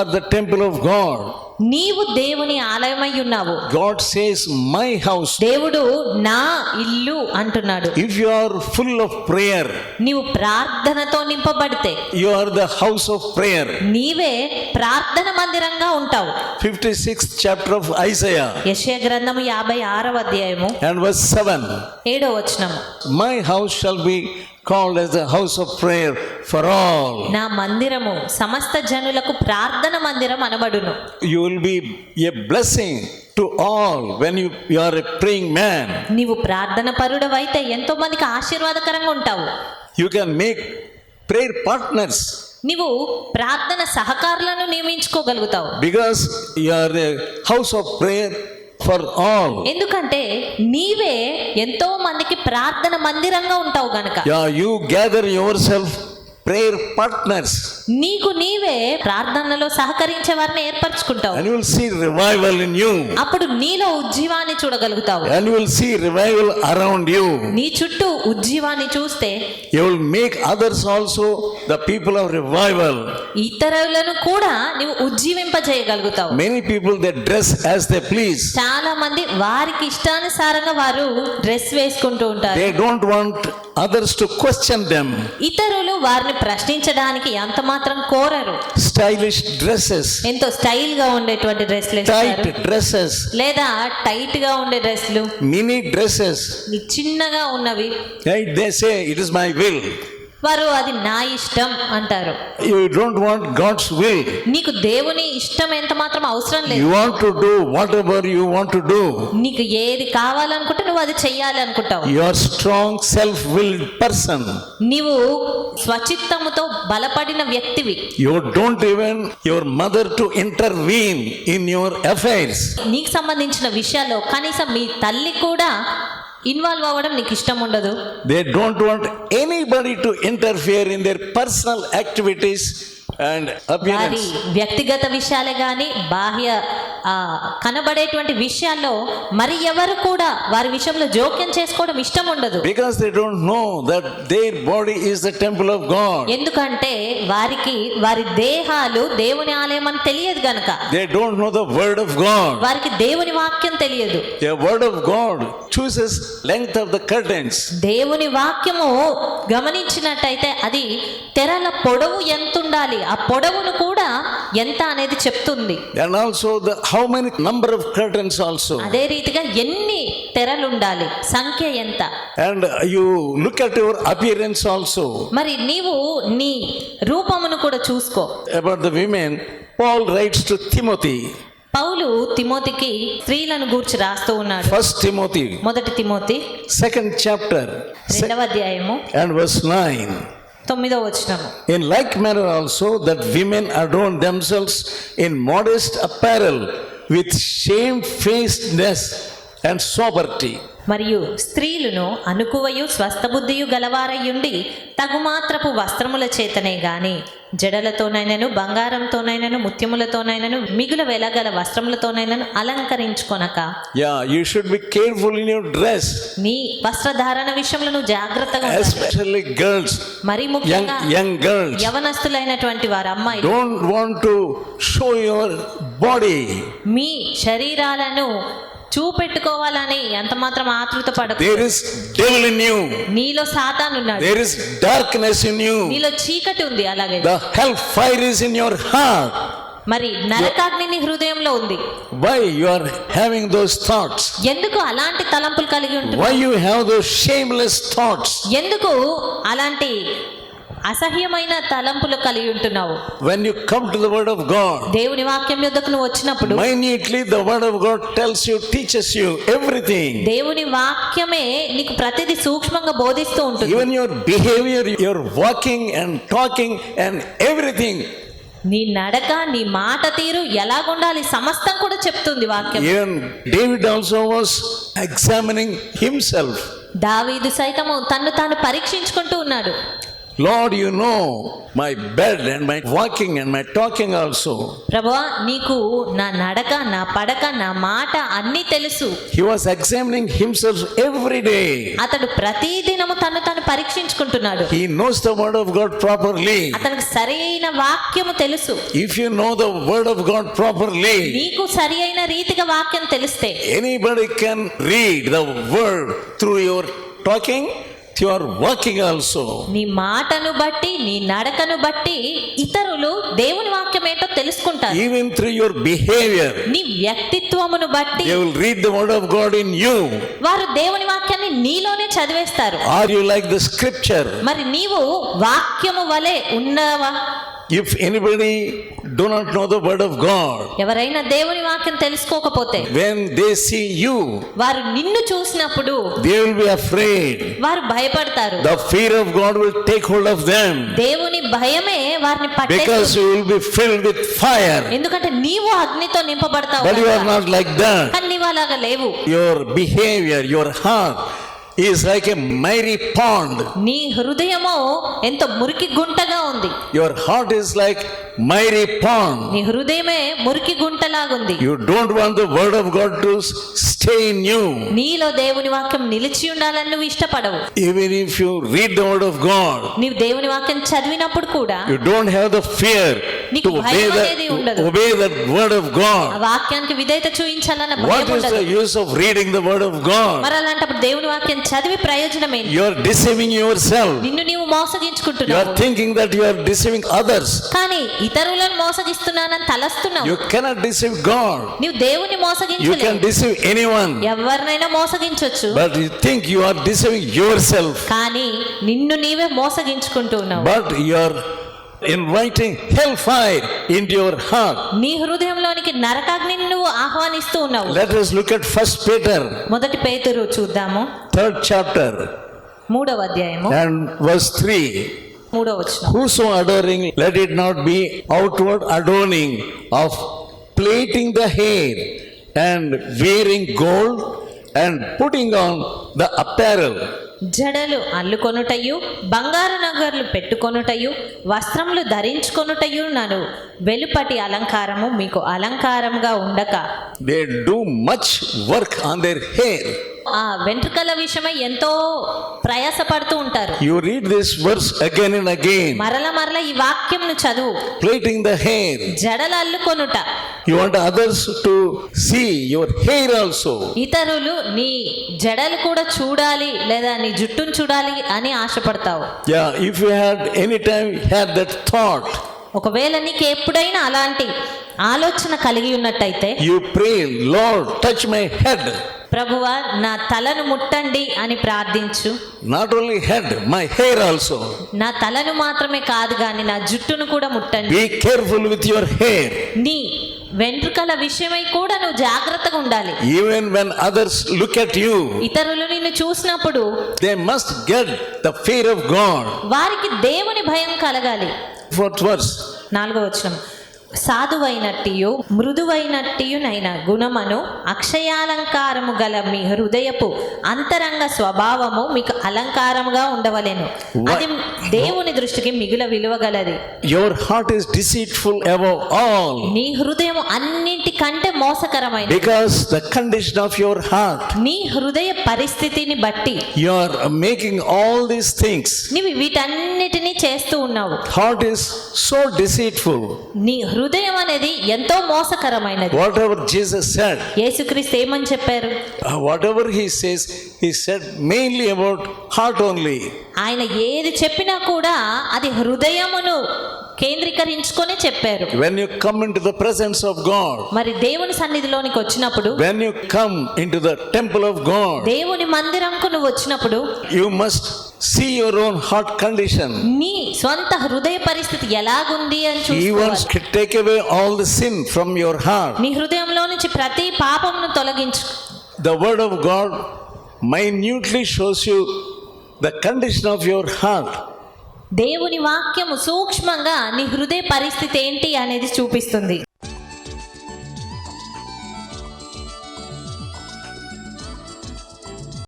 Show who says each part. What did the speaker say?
Speaker 1: Are the temple of God
Speaker 2: నీవు దేవుని ఆలయమై ఉన్నావు.
Speaker 1: గాడ్ సేస్ మై హౌస్
Speaker 2: దేవుడు నా ఇల్లు అంటున్నాడు.
Speaker 1: If you are full of prayer
Speaker 2: నీవు ప్రార్థనతో నింపబడితే
Speaker 1: you are the house of prayer
Speaker 2: నీవే ప్రార్థన మందిరంగా ఉంటావు.
Speaker 1: 56 చాప్టర్ ఆఫ్ ఐసయా
Speaker 2: యెషయ గ్రంథము 56వ అధ్యాయము.
Speaker 1: అండ్ వర్స్ 7
Speaker 2: ఏడో వచనము.
Speaker 1: My house shall be called as a house of prayer for all.
Speaker 2: నా మందిరము సమస్త జనులకు ప్రార్థన మందిరం అనబడును
Speaker 1: You will be a blessing to all when you, you are a praying man.
Speaker 2: నీవు ప్రార్థన పరుడవైతే ఎంతో మందికి ఆశీర్వాదకరంగా ఉంటావు
Speaker 1: You can make prayer partners
Speaker 2: నీవు ప్రార్థన సహకారులను నియమించుకోగలుగుతావు
Speaker 1: because you are a house of prayer for all.
Speaker 2: ఎందుకంటే నీవే ఎంతో మందికి ప్రార్థన మందిరంగా ఉంటావు గనక
Speaker 1: Yeah, you gather yourself prayer partners
Speaker 2: నీకు నీవే ప్రార్థనలో సహకరించే వారిని ఏర్పరచుకుంటావు.
Speaker 1: And you will see revival in you
Speaker 2: అప్పుడు నీలో ఉజ్జీవాన్ని చూడగలుగుతావు.
Speaker 1: And you will see revival around you
Speaker 2: నీ చుట్టూ ఉజ్జీవాన్ని చూస్తే
Speaker 1: you will make others also the people of revival
Speaker 2: ఇతరులను కూడా నీవు ఉజ్జీవింప
Speaker 1: చేయగలుగుతావు many people they dress as they please
Speaker 2: చాలా మంది వారికి ఇష్టానుసారంగా వారు డ్రెస్ వేసుకుంటూ ఉంటారు.
Speaker 1: They don't want others to question them
Speaker 2: ఇతరులు వారి ప్రశ్నించడానికి ఎంత మాత్రం కోరరు.
Speaker 1: స్టైలిష్ డ్రెస్సెస్
Speaker 2: ఎంతో స్టైల్గా ఉండేటువంటి డ్రెస్లు
Speaker 1: టైట్ డ్రెస్సెస్
Speaker 2: లేదా టైట్గా ఉండే డ్రెస్లు
Speaker 1: మినీ డ్రెస్సెస్
Speaker 2: చిన్నగా ఉన్నవి.
Speaker 1: They say it is my will
Speaker 2: వారు అది నా ఇష్టం అంటారు.
Speaker 1: You don't want God's way
Speaker 2: నీకు దేవుని ఇష్టం ఎంత మాత్రం అవసరం లేదు.
Speaker 1: You want to do whatever you want to do
Speaker 2: నీకు ఏది కావాలనుకుంటే నువ్వు అది చేయాలి అనుకుంటావు.
Speaker 1: You are strong self will person
Speaker 2: నీవు స్వచిత్తముతో బలపడిన వ్యక్తివి.
Speaker 1: You don't even your mother to intervene in your affairs
Speaker 2: నీకు సంబంధించిన విషయాల్లో కనీసం మీ తల్లి కూడా ఇన్వాల్వ్ అవ్వడం నీకు ఇష్టం ఉండదు.
Speaker 1: They don't want anybody to interfere in their personal activities and
Speaker 2: వారి. వ్యక్తిగత విషయాలే కానీ బాహ్య ఆ, కనబడేటువంటి విషయాల్లో మరి ఎవరు కూడా వారి విషయంలో జోక్యం చేసుకోవడం ఇష్టం ఉండదు
Speaker 1: Because they don't know that their body is the temple of God.
Speaker 2: ఎందుకంటే వారికి వారి దేహాలు దేవుని ఆలయం అని తెలియదు గనక
Speaker 1: They don't know the word of God.
Speaker 2: వారికి దేవుని వాక్యం తెలియదు
Speaker 1: The word of God chooses length of the curtains.
Speaker 2: దేవుని వాక్యము గమనించినట్టయితే అది తెరల పొడవు ఎంత ఉండాలి ఆ పొడవును కూడా ఎంత అనేది చెప్తుంది.
Speaker 1: And also the how many of curtains also
Speaker 2: అదే రీతిగా ఎన్ని తెరలు ఉండాలి సంఖ్య ఎంత.
Speaker 1: And you look at your appearance also
Speaker 2: మరి నీవు నీ రూపమును కూడా చూసుకో.
Speaker 1: About the women Paul writes to Timothy
Speaker 2: పౌలు తిమోతికి స్త్రీలను గూర్చి రాస్తూ ఉన్నాడు.
Speaker 1: ఫస్ట్ తిమోతి
Speaker 2: మొదటి తిమోతి.
Speaker 1: సెకండ్ చాప్టర్
Speaker 2: రెండవ అధ్యాయము.
Speaker 1: అండ్ వర్స్ నైన్
Speaker 2: తొమ్మిదో వచ్చిన
Speaker 1: in like manner also that women adorn themselves in modest apparel with shamefacedness and sobriety
Speaker 2: మరియు స్త్రీలను అనుకువయు స్వస్థబుద్ధియు గలవారయ్యుండి తగుమాత్రపు వస్త్రముల చేతనే గాని జడలతోనైనను బంగారంతోనైనను ముత్యములతోనైనను మిగుల వెలగల వస్త్రములతోనైనను అలంకరించుకొనక.
Speaker 1: Yeah, you should be careful in your dress,
Speaker 2: నీ వస్త్రధారణ విషయంలో నువ్వు జాగ్రత్తగా
Speaker 1: especially girls,
Speaker 2: మరి ముఖ్యంగా
Speaker 1: young girls.
Speaker 2: యవనస్తులైనటువంటి వారు అమ్మాయి
Speaker 1: Don't want to show your body.
Speaker 2: మీ శరీరాలను చూపెట్టుకోవాలని ఎంత మాత్రం ఆతృత పడకు.
Speaker 1: దేర్ ఇస్
Speaker 2: నీలో
Speaker 1: సాతాన్ ఉన్నాడు. దేర్ ఇస్ డార్క్నెస్
Speaker 2: ఇన్ చీకటి ఉంది అలాగే.
Speaker 1: The hell fire in your heart
Speaker 2: మరి నరకాగ్ని హృదయంలో ఉంది.
Speaker 1: Why you are having those thoughts
Speaker 2: ఎందుకు అలాంటి తలంపులు కలిగి ఉంటున్నావు?
Speaker 1: Why you have those shameless thoughts
Speaker 2: ఎందుకు అలాంటి అసహ్యమైన తలంపులు కలిగి ఉంటున్నావు.
Speaker 1: When you come to the word of God
Speaker 2: దేవుని వాక్యం యొద్దకు వచ్చినప్పుడు
Speaker 1: minutely the word of God tells you teaches you everything
Speaker 2: దేవుని వాక్యమే నీకు ప్రతిది సూక్ష్మంగా బోధిస్తూ ఉంటుంది.
Speaker 1: Even your behaviour your walking and talking and everything
Speaker 2: నీ నడక నీ మాట తీరు ఎలా ఉండాలి సమస్తం కూడా చెప్తుంది వాక్యం.
Speaker 1: Even David also was examining himself
Speaker 2: దావీదు సైతం తన్ను తాను పరీక్షించుకుంటూ ఉన్నాడు.
Speaker 1: Lord you know my bed and my walking and my talking also
Speaker 2: ప్రభువా నీకు నా నడక నా పడక నా మాట అన్ని తెలుసు.
Speaker 1: He was examining himself every day
Speaker 2: అతడు ప్రతి దినము తన్ను తను పరీక్షించుకుంటున్నాడు.
Speaker 1: He knows the word of God properly
Speaker 2: అతనికి సరైన వాక్యము తెలుసు.
Speaker 1: If you know the word of God properly
Speaker 2: నీకు సరైన రీతిగా వాక్యం తెలిస్తే.
Speaker 1: Anybody can read the word through your talking your walking also.
Speaker 2: నీ మాటను బట్టి నీ నడకను బట్టి ఇతరులు దేవుని వాక్యం ఏంటో తెలుసుకుంటారు
Speaker 1: Even through your behavior,
Speaker 2: నీ వ్యక్తిత్వమును బట్టి
Speaker 1: they will read the word of God in you.
Speaker 2: వారు దేవుని వాక్యాన్ని నీలోనే చదివేస్తారు
Speaker 1: Are you like the scripture?
Speaker 2: మరి నీవు వాక్యము వలె ఉన్నావా
Speaker 1: If anybody do not know the word of God,
Speaker 2: ఎవరైనా దేవుని వాక్యం తెలుసుకోకపోతే
Speaker 1: when they see you,
Speaker 2: వారు నిన్ను చూసినప్పుడు
Speaker 1: they will be afraid.
Speaker 2: వారు భయపడతారు
Speaker 1: The fear of God will take hold of them
Speaker 2: దేవుని భయమే వారిని పట్టే
Speaker 1: because you will be filled with fire.
Speaker 2: ఎందుకంటే నీవు అగ్నితో నింపబడతావు
Speaker 1: But you are
Speaker 2: కనుక.
Speaker 1: not like that.
Speaker 2: కానీ నీవు అలాగా లేవు
Speaker 1: Your behavior, your heart is like a miry pond.
Speaker 2: నీ హృదయము ఎంతో మురికి గుంటగా ఉంది
Speaker 1: Your heart is like miry pond.
Speaker 2: నీ హృదయమే మురికి గుంటలాగుంది
Speaker 1: You don't want the word of God to s- stay in you.
Speaker 2: నీలో దేవుని వాక్యం నిలిచి ఉండాలని నువ్వు ఇష్టపడవు
Speaker 1: Even if you read the word of God,
Speaker 2: నీవు దేవుని వాక్యం చదివినప్పుడు కూడా
Speaker 1: you don't have the fear
Speaker 2: నీకు
Speaker 1: to obey
Speaker 2: భయం అనేది ఉండదు.
Speaker 1: obey the word of
Speaker 2: ఆ
Speaker 1: God.
Speaker 2: వాక్యానికి విధేయత చూపించాలన్న భయం
Speaker 1: What is
Speaker 2: ఉండదు
Speaker 1: the use of reading the word of God?
Speaker 2: మరి అలాంటప్పుడు దేవుని వాక్యం చదివి ప్రయోజనం ఏంటి
Speaker 1: You are deceiving yourself.
Speaker 2: నిన్ను నీవు
Speaker 1: You are
Speaker 2: మోసగించుకుంటున్నావు
Speaker 1: thinking that you are deceiving others.
Speaker 2: కానీ ఇతరులను మోసగిస్తున్నానని తలస్తున్నావు
Speaker 1: You cannot deceive God.
Speaker 2: నీవు దేవుని
Speaker 1: You can
Speaker 2: మోసగించలేవు
Speaker 1: deceive anyone.
Speaker 2: ఎవరినైనా మోసగించొచ్చు
Speaker 1: But you think you are deceiving yourself.
Speaker 2: కానీ నిన్ను నీవే మోసగించుకుంటూ ఉన్నావు
Speaker 1: But you are inviting hellfire into your heart.
Speaker 2: నీ హృదయంలోనికి నరకాగ్నిని నువ్వు ఆహ్వానిస్తూ ఉన్నావు
Speaker 1: Let us look at First Peter,
Speaker 2: మొదటి పేతురు చూద్దాము
Speaker 1: third chapter,
Speaker 2: మూడవ అధ్యాయము
Speaker 1: and verse 3.
Speaker 2: మూడో వచనం.
Speaker 1: Whose adorning let not be outward adorning of plaiting the hair and wearing gold and putting on the apparel
Speaker 2: జడలు అల్లుకొనుటయు బంగారు నగర్లు పెట్టుకొనుటయు వస్త్రములు ధరించుకొనుటయు నను. వెలుపటి అలంకారము మీకు అలంకారంగా ఉండక.
Speaker 1: They do much work on their hair
Speaker 2: ఆ వెంట్రుకల విషయమై ఎంతో ప్రయాస పడుతూ ఉంటారు.
Speaker 1: You read this verse again and again
Speaker 2: మరల మరల ఈ వాక్యంను చదువు.
Speaker 1: ప్లేటింగ్ ద హెయిర్
Speaker 2: జడలు అల్లుకొనుట.
Speaker 1: You want others to see your hair also
Speaker 2: ఇతరులు నీ జడలు కూడా చూడాలి లేదా నీ జుట్టును చూడాలి అని ఆశపడతావు.
Speaker 1: Yeah if you had any time had that thought
Speaker 2: ఒకవేళ నీకు ఎప్పుడైనా అలాంటి ఆలోచన కలిగి ఉన్నట్టయితే
Speaker 1: you pray Lord touch my head
Speaker 2: ప్రభువ నా తలను ముట్టండి అని ప్రార్థించు.
Speaker 1: Not only head my hair also
Speaker 2: నా తలను మాత్రమే కాదు గాని నా జుట్టును కూడా ముట్టండి.
Speaker 1: Be careful with your hair
Speaker 2: నీ వెంట్రుకల విషయమై కూడా నువ్వు జాగ్రత్తగా ఉండాలి.
Speaker 1: Even when others look at you
Speaker 2: ఇతరులు నిన్ను చూసినప్పుడు
Speaker 1: they must get the fear of God
Speaker 2: వారికి దేవుని భయం కలగాలి.
Speaker 1: ఫోర్త్ వర్స్
Speaker 2: నాలుగో వచనం. సాధువైనట్టియు మృదువైనట్టియునైన గుణమను అక్షయాలంకారము గల మీ హృదయపు అంతరంగ స్వభావము మీకు అలంకారముగా ఉండవలెను అది దేవుని దృష్టికి మిగుల విలువగలది
Speaker 1: Your heart is deceitful above all
Speaker 2: నీ హృదయం అన్నింటికంటే మోసకరమైనది
Speaker 1: because the condition of your heart.
Speaker 2: నీ హృదయ పరిస్థితిని బట్టి
Speaker 1: You are making all these things.
Speaker 2: నీవు వీటన్నిటినీ చేస్తూ ఉన్నావు
Speaker 1: Heart is so deceitful.
Speaker 2: నీ హృదయం అనేది ఎంతో మోసకరమైనది.
Speaker 1: వాట్ ఎవర్ జీసస్ సెడ్
Speaker 2: యేసుక్రీస్తు ఏమని చెప్పారు?
Speaker 1: Whatever he says he said mainly about heart only
Speaker 2: ఆయన ఏది చెప్పినా కూడా అది హృదయమును కేంద్రీకరించుకొని చెప్పారు
Speaker 1: When you come into the presence of God,
Speaker 2: మరి దేవుని సన్నిధిలోనికి వచ్చినప్పుడు
Speaker 1: when you come into the temple of God,
Speaker 2: దేవుని మందిరంకు నువ్వు వచ్చినప్పుడు
Speaker 1: you must see your own heart condition.
Speaker 2: నీ స్వంత హృదయ పరిస్థితి ఎలాగుంది అని చూసుకోవాలి
Speaker 1: take away all the sin from your heart.
Speaker 2: నీ హృదయంలో నుంచి ప్రతి పాపమును తొలగించు
Speaker 1: The word of God minutely shows you the condition of your heart.
Speaker 2: దేవుని వాక్యము సూక్ష్మంగా నీ హృదయ పరిస్థితి ఏంటి అనేది చూపిస్తుంది.